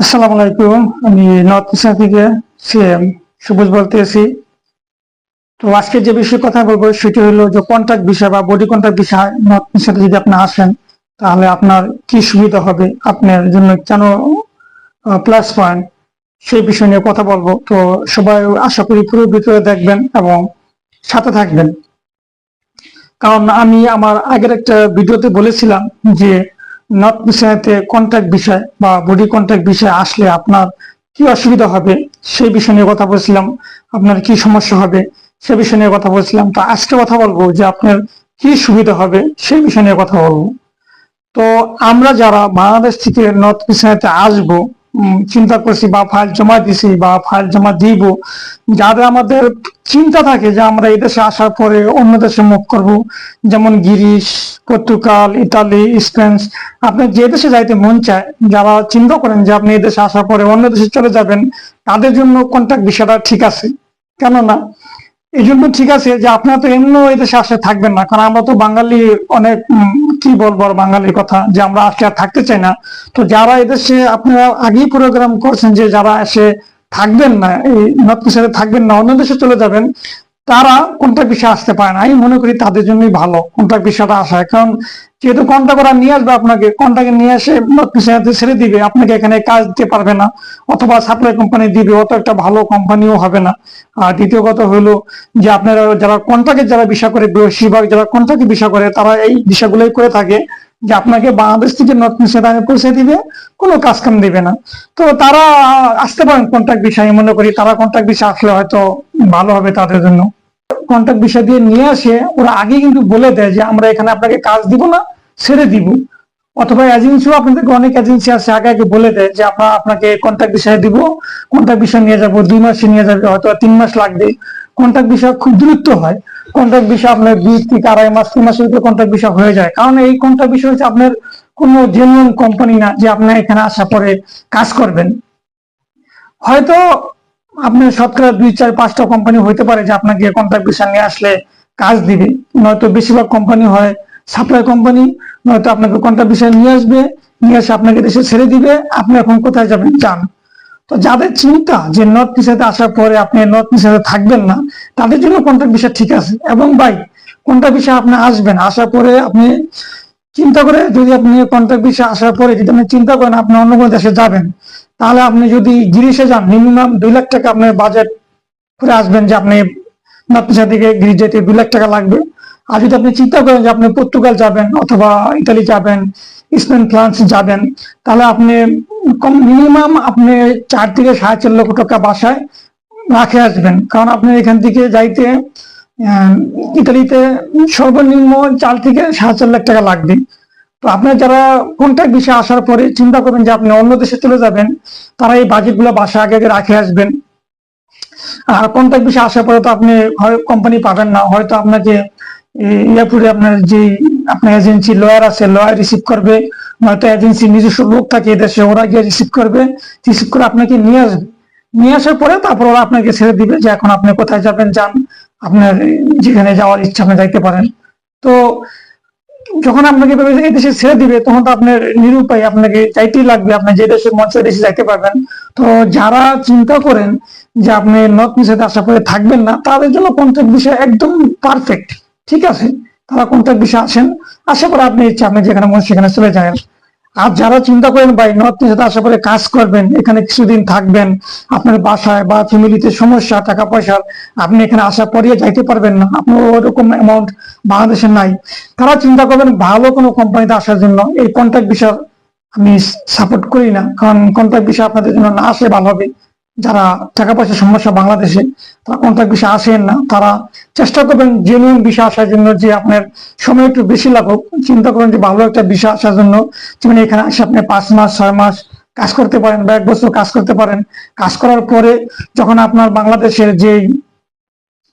আসসালামু আলাইকুম। আমি নর্থ ইস্টার্ন থেকে সিএম সবুজ বলতেছি তো আজকে যে বিষয়ে কথা বলব, সেটি হলো যে কন্ট্রাক্ট বিষয় বা বডি কন্ট্রাক্ট বিষয়। নর্থ ইস্টার্ন যদি আপনি আসেন, তাহলে আপনার কি সুবিধা হবে? আপনার জন্য কেন প্লাস পয়েন্ট সেই বিষয় নিয়ে কথা বলব। তো সবাই আশা করি পুরো ভিতরে দেখবেন এবং সাথে থাকবেন। কারণ আমি আমার আগের একটা ভিডিওতে বলেছিলাম যে নট মিশনেতে কন্ট্রাক্ট বিষয় বা বডি কন্ট্রাক্ট বিষয় আসলে আপনার কি অসুবিধা হবে, সেই বিষয় নিয়ে কথা বলছিলাম, আপনার কি সমস্যা হবে, সে বিষয় নিয়ে কথা বলছিলাম। তো আজকে কথা বলব যে আপনার কি সুবিধা হবে, সেই বিষয় নিয়ে কথা বলব। তো আমরা যারা বাংলাদেশ থেকে নর্থ মিশনেতে আসব চিন্তা করছি বা ফাইল জমা দিছি বা ফাইল জমা দিব। যাদের আমাদের চিন্তা থাকে যে আমরা এই দেশে আসার পরে অন্য দেশে মুখ করব, যেমন গিরিশ, পর্তুগাল, ইতালি, স্পেন। আপনি যে দেশে যাইতে মন চায়, যারা চিন্তা করেন যে আপনি এই দেশে আসার পরে অন্য দেশে চলে যাবেন, তাদের জন্য কন্ট্যাক্ট বিষয়টা ঠিক আছে। কেননা এই জন্য ঠিক আছে যে আপনারা তো এমনি এদেশে দেশে আসে থাকবেন না, কারণ আমরা তো বাঙালি অনেক কি বলব বাঙালির কথা, যে আমরা আসলে আর থাকতে চাই না। তো যারা এদেশে আপনারা আগেই প্রোগ্রাম করছেন যে যারা এসে থাকবেন না, এই নর্থ থাকবেন না, অন্য দেশে চলে যাবেন তারা কন্ট্রাক্ট বিষয়ে আসতে পারে না। আমি মনে করি তাদের জন্যই ভালো কন্ট্রাক্ট বিষয়টা আসা। কারণ যেহেতু কন্ট্রাক্ট ওরা নিয়ে আসবে আপনাকে কন্ট্রাক্টে নিয়ে এসে ছেড়ে দিবে। আপনাকে এখানে কাজ দিতে পারবে না অথবা সাপ্লাই কোম্পানি দিবে, অত একটা ভালো কোম্পানিও হবে না। আর দ্বিতীয় কথা হলো যে আপনারা যারা কন্ট্রাক্টে যারা বিষয় করে বেশিরভাগ যারা কন্ট্রাক্টে বিষয় করে, তারা এই বিষয়গুলোই করে থাকে। যে আপনাকে বাংলাদেশ থেকে নর্থ মিশনে পৌঁছে দিবে, কোনো কাজ কাম দিবে না। তো তারা আসতে পারেন কন্ট্রাক্ট বিষয়, আমি মনে করি তারা কন্ট্রাক্ট বিষয় আসলে হয়তো ভালো হবে তাদের জন্য। কন্ট্রাক্ট বিষয় দিয়ে নিয়ে আসে, ওরা আগে কিন্তু বলে দেয় যে আমরা এখানে আপনাকে কাজ দিব না, ছেড়ে দিব। অথবা এজেন্সিও আপনাদেরকে অনেক এজেন্সি আছে, আগে আগে বলে দেয় যে আমরা আপনাকে কন্ট্রাক্ট বিষয়ে দিব কন্ট্রাক্ট বিষয় নিয়ে যাব, দুই মাসে নিয়ে যাবে, হয়তো তিন মাস লাগবে। কন্ট্রাক্ট বিষয় খুব দ্রুত হয়। কন্ট্রাক্ট বিষয় আপনার দুই থেকে আড়াই মাস, তিন মাসের ভিতরে কন্ট্রাক্ট বিষয় হয়ে যায়। কারণ এই কন্ট্রাক্ট বিষয় হচ্ছে আপনার কোনো জেনুইন কোম্পানি না যে আপনার এখানে আসার পরে কাজ করবেন। হয়তো আপনার শতকরা দুই, চার, পাঁচটা কোম্পানি হইতে পারে যে আপনাকে কন্ট্রাক্ট বিষয় নিয়ে আসলে কাজ দিবে। নয়তো বেশিরভাগ কোম্পানি হয় সাপ্লাই কোম্পানি নয়তো আপনাকে কন্ট্রাক্ট বিষয় নিয়ে আসবে, নিয়ে এসে আপনাকে দেশে ছেড়ে দিবে। আপনি এখন কোথায় যাবেন? যান। তো যাদের চিন্তা যে নর্থ পিসাতে আসার পরে আপনি নর্থ পিসাতে থাকবেন না, তাদের জন্য কন্ট্রাক্ট বিষয় ঠিক আছে। এবং ভাই কন্ট্রাক্ট বিষয় আপনি আসবেন, আসার পরে আপনি চিন্তা করে যদি আপনি কন্ট্রাক্ট বিষয় আসার পরে যদি আপনি চিন্তা করেন আপনি অন্য কোনো দেশে যাবেন, তাহলে আপনি যদি গিরিশে যান মিনিমাম দুই লাখ টাকা আপনার বাজেট করে আসবেন যে আপনি নর্থ পিসা থেকে গিরিশ যেতে দুই লাখ টাকা লাগবে। আর যদি আপনি চিন্তা করেন যে আপনি পর্তুগাল যাবেন অথবা ইতালি যাবেন স্পেন ফ্রান্স যাবেন, তাহলে আপনি কম মিনিমাম আপনি চার থেকে সাড়ে চার লক্ষ টাকা বাসায় রাখে আসবেন। কারণ আপনি এখান থেকে যাইতে ইতালিতে সর্বনিম্ন চার থেকে সাড়ে চার লাখ টাকা লাগবে। তো আপনার যারা কন্ট্রাক্ট বিষয়ে আসার পরে চিন্তা করবেন যে আপনি অন্য দেশে চলে যাবেন, তারা এই বাজেটগুলো বাসায় আগে আগে রাখে আসবেন। আর কন্ট্রাক্ট বিষয়ে আসার পরে তো আপনি হয় কোম্পানি পাবেন না, হয়তো আপনাকে এয়ারপোর্টে আপনার যে আপনার এজেন্সি লয়ার আছে লয়ার রিসিভ করবে, নয়তো এজেন্সি নিজস্ব লোক থাকে এদেশে ওরা গিয়ে রিসিভ করবে রিসিভ করে আপনাকে নিয়ে আসবে। নিয়ে আসার পরে তারপর ওরা আপনাকে ছেড়ে দিবে যে এখন আপনি কোথায় যাবেন, যান, আপনার যেখানে যাওয়ার ইচ্ছা আপনি যাইতে পারেন। তো যখন আপনাকে এই দেশে ছেড়ে দিবে, তখন তো আপনার নিরুপায় আপনাকে চাইতেই লাগবে, আপনি যে দেশে মঞ্চে দেশে যাইতে পারবেন। তো যারা চিন্তা করেন যে আপনি নর্থ মিসাতে আসার পরে থাকবেন না, তাদের জন্য কন্ট্রাক্ট বিষয় একদম পারফেক্ট ঠিক আছে, তারা কন্ট্রাক্ট বিষয় আসেন। আশা করে আপনি ইচ্ছা আপনি যেখানে মন সেখানে চলে যাবেন। আর যারা চিন্তা করেন ভাই নর্থ মিসাতে আসার পরে কাজ করবেন, এখানে কিছুদিন থাকবেন, আপনার বাসায় বা ফ্যামিলিতে সমস্যা, টাকা পয়সার আপনি এখানে আসার পরে যাইতে পারবেন না। আপনার ওরকম অ্যামাউন্ট বাংলাদেশে নাই। তারা চিন্তা করবেন, ভালো কোনো কোম্পানিতে আসার জন্য এই কন্ট্রাক্ট বিষয় আমি সাপোর্ট করি না। কারণ কন্ট্রাক্ট বিষয় আপনাদের জন্য না আসলে ভালো হবে। যারা টাকা পয়সার সমস্যা বাংলাদেশে, তারা কন্ট্রাক্ট বিষয় আসেন না। তারা চেষ্টা করবেন জেনুইন বিষয় আসার জন্য যে আপনার সময় একটু বেশি লাগুক। চিন্তা করেন যে ভালো একটা বিষয় আসার জন্য যেমন এখানে আসে আপনি পাঁচ মাস, ছয় মাস কাজ করতে পারেন বা এক বছর কাজ করতে পারেন। কাজ করার পরে যখন আপনার বাংলাদেশের যেই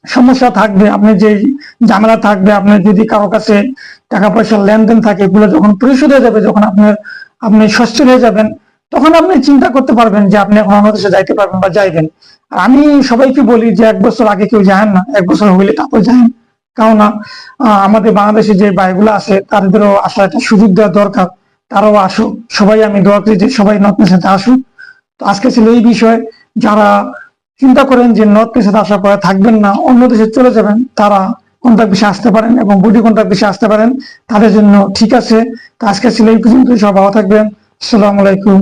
সমস্যা থাকবে, আপনি যে ঝামেলা থাকবে আপনার যদি কারও কাছে টাকা পয়সার লেনদেন থাকে, এগুলো যখন পরিশোধ হয়ে যাবে, যখন আপনার, আপনি সচ্ছল হয়ে যাবেন তখন আপনি চিন্তা করতে পারবেন যে আপনি এখন অন্য দেশে যাইতে পারবেন বা যাইবেন। আর আমি সবাইকে বলি যে এক বছর আগে কেউ যান না, এক বছর হইলে তারপর যান কেননা আমাদের বাংলাদেশে যে ভাইগুলো আছে, তাদেরও আসার একটা সুযোগ দেওয়া দরকার। তারাও আসুক, সবাই আমি দোয়া করি যে সবাই নর্থ মেসাতে আসুক। তো আজকে ছিল এই বিষয়। যারা চিন্তা করেন যে নর্থ মেসাতে আসার পরে থাকবেন না, অন্য দেশে চলে যাবেন, তারা কন্ট্রাক্ট বিষয়ে আসতে পারেন এবং বডি কন্ট্রাক্ট বিষয়ে আসতে পারেন। তাদের জন্য ঠিক আছে। তো আজকে ছিল এই পর্যন্ত সব ভালো থাকবেন। আসসালামু আলাইকুম